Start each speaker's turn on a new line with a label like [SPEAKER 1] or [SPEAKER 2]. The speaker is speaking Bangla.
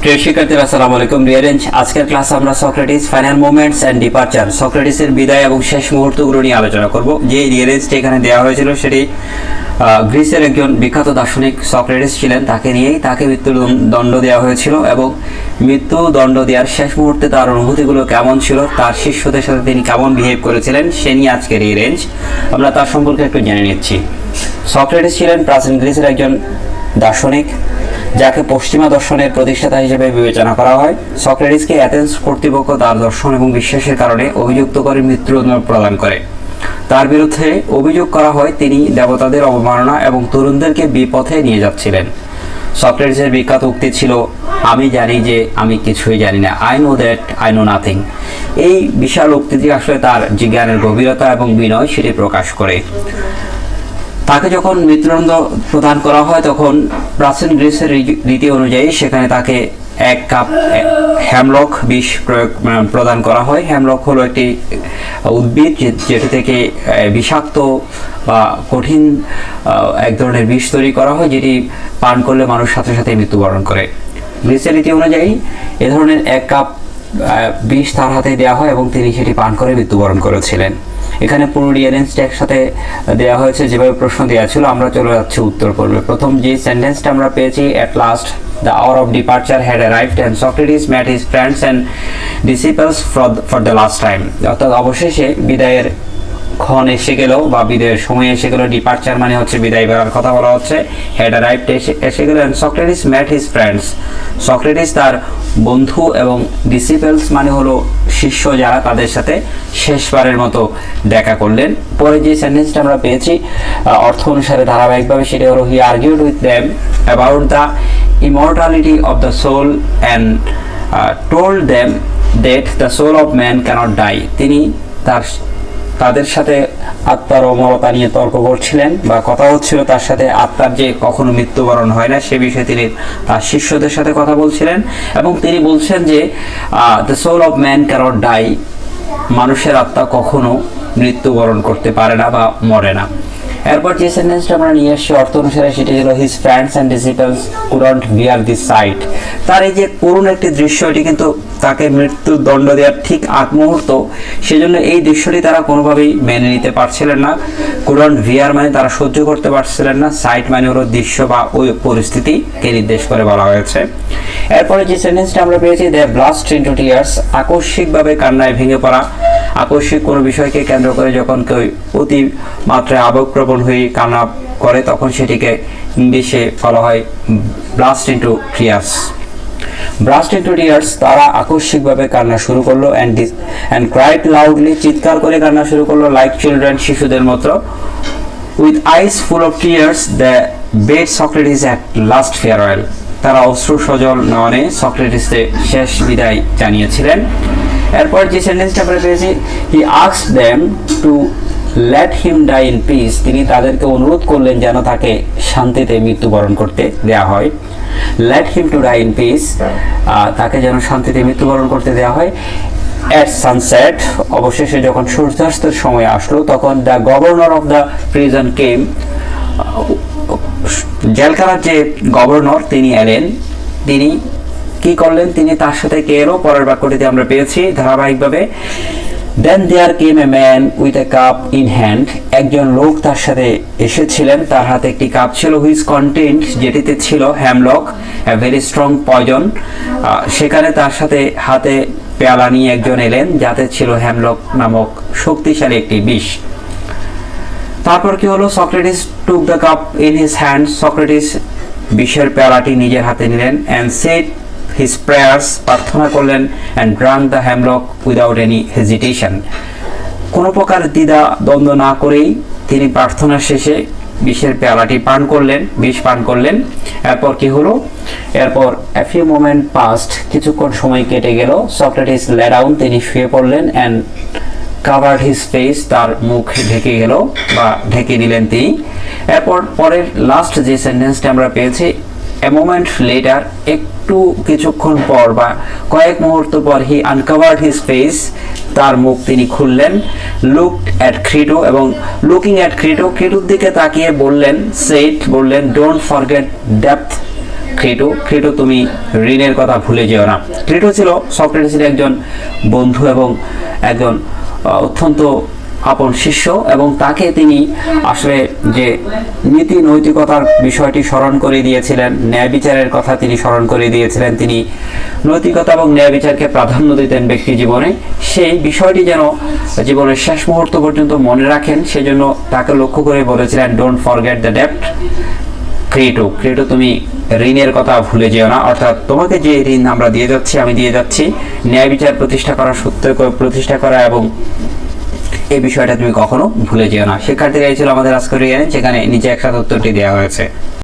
[SPEAKER 1] প্রিয় শিক্ষার্থীরা, আসসালামু আলাইকুম রিয়ারেঞ্জ আজকের ক্লাসে আমরা Socrates final movements and departure সক্রেটিসের বিদায় এবং শেষ মুহূর্তগুলো নিয়ে আলোচনা করব। যে রিয়ারেঞ্জটি এখানে দেওয়া হয়েছিল, সেটি গ্রিসের একজন বিখ্যাত দার্শনিক সক্রেটিস ছিলেন। তাকে নিয়েই তাকে মৃত্যুর দণ্ড দেওয়া হয়েছিল এবং মৃত্যু দণ্ড দেওয়ার শেষ মুহূর্তে তার অনুভূতিগুলো কেমন ছিল, তার শিষ্যদের সাথে তিনি কেমন বিহেভ করেছিলেন, সে নিয়ে আজকের এই রেঞ্জ আমরা তার সম্পর্কে একটু জেনে নিচ্ছি। সক্রেটিস ছিলেন প্রাচীন গ্রিসের একজন দার্শনিক। যাকে পশ্চিমা দর্শনের প্রতিষ্ঠাতা হিসেবে বিবেচনা করা হয়। সক্রেটিসকে অ্যাথেন্স কর্তৃপক্ষ তার দর্শন এবং বিশ্বাসের কারণে অভিযুক্ত করে মৃত্যুদণ্ড প্রদান করে। তার বিরুদ্ধে অভিযোগ করা হয়, তিনি দেবতাদের অবমাননা এবং তরুণদেরকে বিপথে নিয়ে যাচ্ছিলেন। সক্রেটিসের বিখ্যাত উক্তি ছিল, আমি জানি যে আমি কিছুই জানি না। I know that I know nothing এই বিশাল উক্তিটি আসলে তার জ্ঞানের গভীরতা এবং বিনয় সেটি প্রকাশ করে। তাকে যখন মৃত্যুদণ্ড প্রদান করা হয়, তখন প্রাচীন গ্রিসের রীতি অনুযায়ী সেখানে তাকে এক কাপ হ্যামলক বিষ প্রয়োগ প্রদান করা হয়। হ্যামলক হলো একটি উদ্ভিদ যেটি থেকে বিষাক্ত বা কঠিন এক ধরনের বিষ তৈরি করা হয়, যেটি পান করলে মানুষ সাথে সাথে মৃত্যুবরণ করে। গ্রিসের রীতি অনুযায়ী এ ধরনের এক কাপ বিষ তার হাতে দেওয়া হয় এবং তিনি সেটি পান করে মৃত্যুবরণ করেছিলেন। এখানে পুরো রিয়ারেঞ্জটা একসাথে দেওয়া হয়েছে, যেভাবে প্রশ্ন দেওয়া ছিল, আমরা চলে যাচ্ছি উত্তর পর্বে। প্রথম যে সেন্টেন্সটা আমরা পেয়েছি at last the hour of departure had arrived and Socrates met his friends and disciples for the last time অর্থাৎ অবশেষে বিদায়ের ক্ষণ এসে গেল বা বিদায়ের সময় এসে গেল ডিপার্চার মানে হচ্ছে বিদায় বেড়ার কথা বলা হচ্ছে। হ্যাড অ্যারাইভড এসে এসে গেল and Socrates met his friends Socrates তার বন্ধু এবং ডিসিপলস মানে হলো শিষ্য যারা তাদের সাথে শেষবারের মতো দেখা করলেন। পরে যে সেন্টেন্সটা আমরা পেয়েছি অর্থ অনুসারে ধারাবাহিকভাবে সেটা হলো he argued with them about the immortality of the soul and told them that the soul of man cannot die তিনি তার তাদের সাথে আত্মার অমরতা নিয়ে তর্ক করছিলেন বা কথা হচ্ছিল তার সাথে আত্মার যে কখনো মৃত্যুবরণ হয় না, সে বিষয়ে তিনি তার শিষ্যদের সাথে কথা বলছিলেন এবং তিনি বলছেন যে the soul of man cannot die মানুষের আত্মা কখনো মৃত্যুবরণ করতে পারে না বা মরে না। এরপর যে সেন্টেন্সটা আমরা নিয়ে এসেছি অর্থ অনুসারে সেটি ছিল his friends and disciples couldn't bear this sight তার এই যে করুণ একটি দৃশ্য কিন্তু তাকে মৃত্যুর দণ্ড দেওয়ার ঠিক আগ মুহূর্ত সেজন্য এই দৃশ্যটি তারা কোনোভাবেই মেনে নিতে পারছিলেন না। কুডন্ট ভিয়ার মানে তারা সহ্য করতে পারছিলেন না। সাইট মানে হলো দৃশ্য বা ওই পরিস্থিতিকে নির্দেশ করে বলা হয়েছে। এরপরে যে সেন্টেন্সটা আমরা পেয়েছি দে ব্লাস্ট ইন্টু টিয়ার্স আকস্মিকভাবে কান্নায় ভেঙে পড়া। আকস্মিক কোনো বিষয়কে কেন্দ্র করে যখন কেউ অতি মাত্রায় আবেগপ্রবণ হয়ে কান্না করে, তখন সেটিকে ইংলিশে বলা হয় blast into tears burst into tears তারা আকস্মিকভাবে কান্না শুরু করল অ্যান্ড অ্যান্ড ক্রাইড লাউডলি চিৎকার করে কান্না শুরু করল লাইক চিলড্রেন শিশুদের মতো। With eyes full of tears the bade Socrates Socrates at last farewell তারা অশ্রু সজল নয়নে সক্রেটিসের শেষ বিদায় জানিয়েছিলেন। এরপর যে সেন্টেন্সটা আমরা পেয়েছি he আক্স them to let him die in peace তিনি তাদেরকে অনুরোধ করলেন যেন তাকে শান্তিতে মৃত্যুবরণ করতে দেওয়া হয়। Let him to die in peace তাকে যেন শান্তিতে মৃত্যুবরণ করতে দেওয়া হয়। অ্যাট সানসেট অবশেষে যখন সূর্যাস্তের সময় আসলো, তখন the governor of the prison came জেলখানার যে গভর্নর তিনি এলেন। তিনি কি করলেন? তিনি তার সাথে কে এলো পরের বাক্যটিতে আমরা পেয়েছি, ধারাবাহিকভাবে then there came a man with a cup in hand একজন লোক তার সাথে এসেছিলেন, তার হাতে একটি কাপ ছিল হুইজ কন্টেন্ট যেটিতে ছিল hemlock a very strong poison সেখানে তার সাথে হাতে পেয়ালা নিয়ে একজন এলেন, যাতে ছিল হ্যামলক নামক শক্তিশালী একটি বিষ। তারপর কি হলো? Socrates took the cup in his hand Socrates বিষের পেয়ালাটি নিজের হাতে নিলেন অ্যান্ড সেট হিজ প্রেয়ার্স প্রার্থনা করলেন and drank the hemlock without any hesitation কোনো প্রকার দ্বিধা, দ্বন্দ্ব না করেই তিনি প্রার্থনার শেষে বিষের পেয়ালাটি পান করলেন, বিষ পান করলেন। এরপর কি হলো? এরপর এ ফিউ মোমেন্ট পাস্ট কিছুক্ষণ সময় কেটে গেল। সক্রেটিস লেডাউন তিনি শুয়ে পড়লেন অ্যান্ড কাভার্ড হিজ ফেস তার মুখ ঢেকে গেল বা ঢেকে দিলেন তিনি। এরপর পরের লাস্ট যে সেন্টেন্সটা আমরা পেয়েছি এ মোমেন্ট লেটার একটু কিছুক্ষণ পর বা কয়েক মুহূর্ত পর হি আনকাভার্ড হিজ ফেস তার মুখ তিনি খুললেন লুক অ্যাট ক্রিটো এবং লুকিং অ্যাট ক্রিটো ক্রিটোর দিকে তাকিয়ে বললেন সেট বললেন ডোন্ট ফরগেট ডেপথ ক্রিটো ক্রিটো তুমি ঋণের কথা ভুলে যেও না। ক্রিটো ছিল, সক্রেটিসের একজন বন্ধু এবং একজন অত্যন্ত আপন শিষ্য এবং তাকে তিনি আসলে যে নীতি নৈতিকতার বিষয়টি স্মরণ করে দিয়েছিলেন, ন্যায় বিচারের কথা তিনি স্মরণ করে দিয়েছিলেন, তিনি নৈতিকতা এবং ন্যায় বিচারকে প্রাধান্য দিতেন ব্যক্তি জীবনে, সেই বিষয়টি যেন জীবনের শেষ মুহূর্ত পর্যন্ত মনে রাখেন, সেজন্য তাকে লক্ষ্য করে বলেছিলেন ডোন্ট ফরগেট দ্য ডেপ্ট ক্রিয়েটো ক্রিয়েটো তুমি ঋণের কথা ভুলে যেও না, অর্থাৎ তোমাকে যে ঋণ আমরা দিয়ে যাচ্ছি, আমি দিয়ে যাচ্ছি, ন্যায় বিচার প্রতিষ্ঠা করা সত্য প্রতিষ্ঠা করা এবং এই বিষয়টা তুমি কখনো ভুলে যেও না। শিক্ষার্থীরা এই ছিল আমাদের আজকের রিয়ানে যেখানে নিচে একসাথে উত্তরটি দেওয়া হয়েছে।